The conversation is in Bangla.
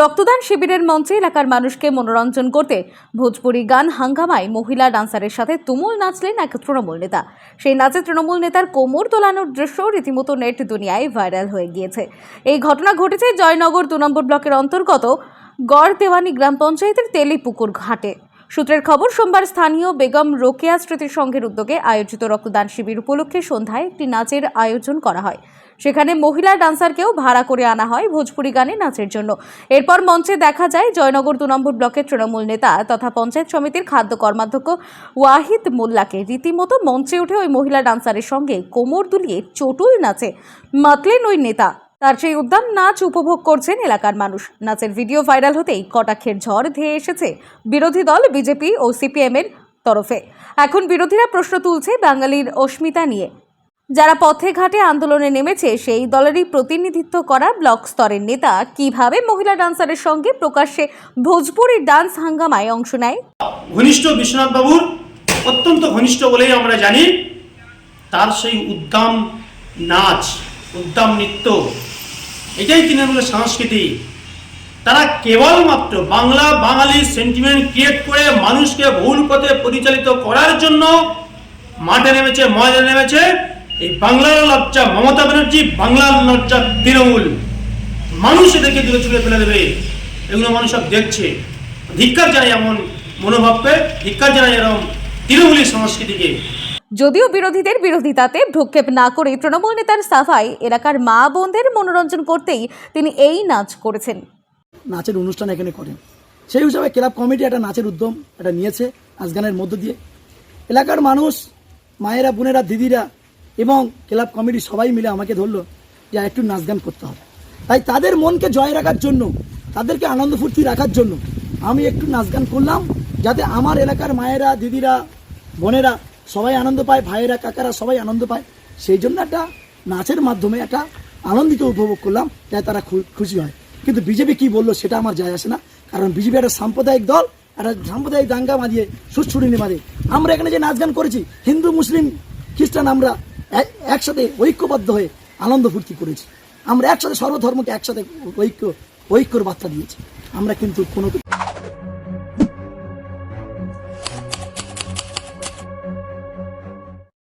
রক্তদান শিবিরের মঞ্চে এলাকার মানুষকে মনোরঞ্জন করতে ভোজপুরি গান হাঙ্গামায় মহিলা ডান্সারের সাথে তুমুল নাচলেন এক তৃণমূল নেতা। সেই নাচে তৃণমূল নেতার কোমর তোলানোর দৃশ্য রীতিমতো নেট দুনিয়ায় ভাইরাল হয়ে গিয়েছে। এই ঘটনা ঘটেছে জয়নগর দু নম্বর ব্লকের অন্তর্গত গড় দেওয়ানি গ্রাম পঞ্চায়েতের তেলিপুকুর ঘাটে। সূত্রের খবর, সোমবার স্থানীয় বেগম রোকেয়া স্মৃতি সংঘের উদ্যোগে আয়োজিত রক্তদান শিবির উপলক্ষে সন্ধ্যায় একটি নাচের আয়োজন করা হয়। সেখানে মহিলা ডান্সারকেও ভাড়া করে আনা হয় ভোজপুরি গানে নাচের জন্য। এরপর মঞ্চে দেখা যায়, জয়নগর দু নম্বর ব্লকের তৃণমূল নেতা তথা পঞ্চায়েত সমিতির খাদ্য কর্মাধ্যক্ষ ওয়াহিদ মোল্লাকে রীতিমতো মঞ্চে উঠে ওই মহিলা ডান্সারের সঙ্গে কোমর দুলিয়ে চটুল নাচে মাতলেন ওই নেতা। তার সেই উদ্যান নাচ উপভোগ করছেন এলাকার মানুষ। নাচের ভিডিও ভাইরাল হতেই কটাক্ষের ঝড় ধেয়ে এসেছে বিরোধী দল, বিজেপি ও সিপিএম এর তরফে। এখন বিরোধীরা প্রশ্ন তুলছে বাঙালির অস্মিতা নিয়ে। যারা পথে ঘাটে আন্দোলনে নেমেছে, সেই দলেরই প্রতিনিধিত্ব করা ব্লক স্তরের নেতা। কীভাবে মহিলা ডান্সারের সঙ্গে প্রকাশ্যে ভোজপুরি ডান্স হাঙ্গামায় অংশ নেয়? ঘনিষ্ঠ বিশ্বনাথ বাবুর অত্যন্ত ঘনিষ্ঠ বলেই আমরা জানি, তার সেই উদ্দাম নাচ উদ্দাম নৃত্য এটাই তৃণমূলের সংস্কৃতি। তারা কেবলমাত্র বাংলা বাঙালি সেন্টিমেন্ট ক্রিয়েট করে মানুষকে ভুল পথে পরিচালিত করার জন্য মাঠে নেমেছে, ময়দানে নেমেছে এই বাংলার লজ্জা মমতা ব্যানার্জি, বাংলার লজ্জা তৃণমূল। মানুষ এদেরকে দূরে চুলে ফেলে দেবে, এগুলো মানুষ সব দেখছে। ধিক্কার জানাই এমন মনোভাবকে ধিক্কার জানাই এরকম তৃণমূলের সংস্কৃতিকে। যদিও বিরোধীদের বিরোধিতাতে ভ্রুক্ষেপ না করে তৃণমূল নেতার সাফাই এলাকার মা বোনদের মনোরঞ্জন করতেই তিনি এই নাচ করেছেন। নাচের অনুষ্ঠান এখানে করেন। সেই হিসাবে ক্লাব কমিটি একটা নাচের উদ্যম এটা নিয়েছে নাচ গানের মধ্য দিয়ে। এলাকার মানুষ, মায়েরা, বোনেরা, দিদিরা এবং ক্লাব কমিটি সবাই মিলে আমাকে ধরলো যে একটু নাচ গান করতে হবে। তাই তাদের মনকে জয় রাখার জন্য, তাদেরকে আনন্দ ফুর্তি রাখার জন্য আমি একটু নাচ গান করলাম যাতে আমার এলাকার মায়েরা, দিদিরা, বোনেরা সবাই আনন্দ পায়, ভাইয়েরা, কাকারা সবাই আনন্দ পায়। সেই জন্য একটা নাচের মাধ্যমে একটা আনন্দিত উপভোগ করলাম তাই তারা খুশি হয়। কিন্তু বিজেপি কি বলল সেটা আমার যায় আসে না, কারণ বিজেপি একটা সাম্প্রদায়িক দল, একটা সাম্প্রদায়িক দাঙ্গা বাঁধিয়ে সুচ্ছুরিনি বাঁধে আমরা এখানে যে নাচ গান করেছি, হিন্দু, মুসলিম, খ্রিস্টান, আমরা একসাথে ঐক্যবদ্ধ হয়ে আনন্দ ফুর্তি করেছি। আমরা একসাথে সর্বধর্মকে একসাথে ঐক্য, ঐক্যর বার্তা দিয়েছি। আমরা কিন্তু কোনো